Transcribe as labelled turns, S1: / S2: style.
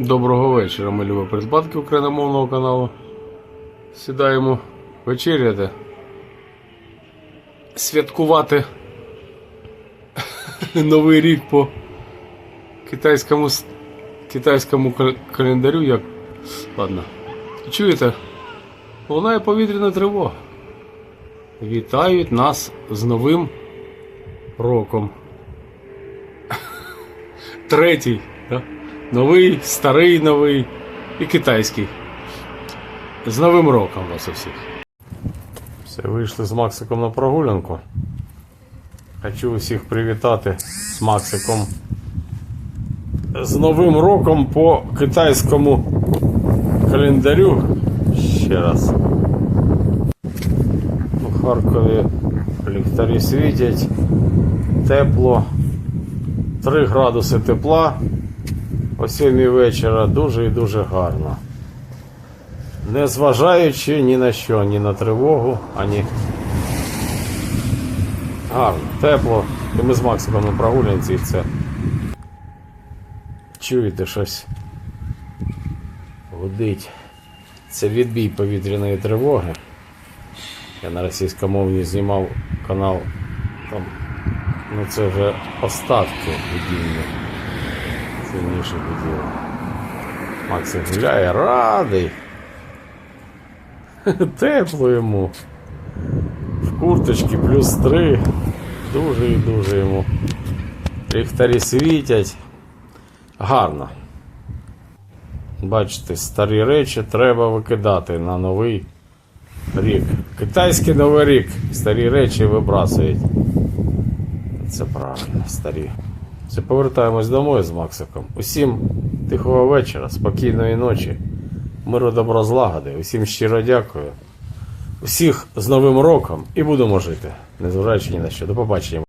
S1: Доброго вечора, ми любі придбатки україномовного каналу. Сідаємо вечеряти. Святкувати Новий рік по китайському, китайському календарю. Як... Ладно. Чуєте? Лунає повітряна тривога. Вітають нас з Новим роком. Третій. Да? Новий, старий новий і китайський. З Новим роком вас усіх. Все, вийшли з Максиком на прогулянку. Хочу усіх привітати з Максиком. З Новим роком по китайському календарю. Ще раз. У Харкові ліхтарі світять. Тепло. 3 градуси тепла. О 7 вечора дуже і дуже гарно. Не зважаючи ні на що, ні на тривогу, ані. Гарно, тепло. І ми з Максимом на прогулянці і це. Чуєте щось? Гудить. Це відбій повітряної тривоги. Я на російськомовній знімав канал. Там, ну це вже остатки будівлі сильніше хотіло. Максим гуляє радий. Тепло йому. В курточці плюс три. Дуже і дуже йому. Ліхтарі світять. Гарно. Бачите, старі речі треба викидати на новий рік. Китайський новий рік. Старі речі вибрасують. Це правильно, старі. Все, повертаємось домой з Максиком. Усім тихого вечора, спокійної ночі, миру добро злагоди. Усім щиро дякую. Усіх з Новим роком і будемо жити, незважаючи ні на що. До побачення.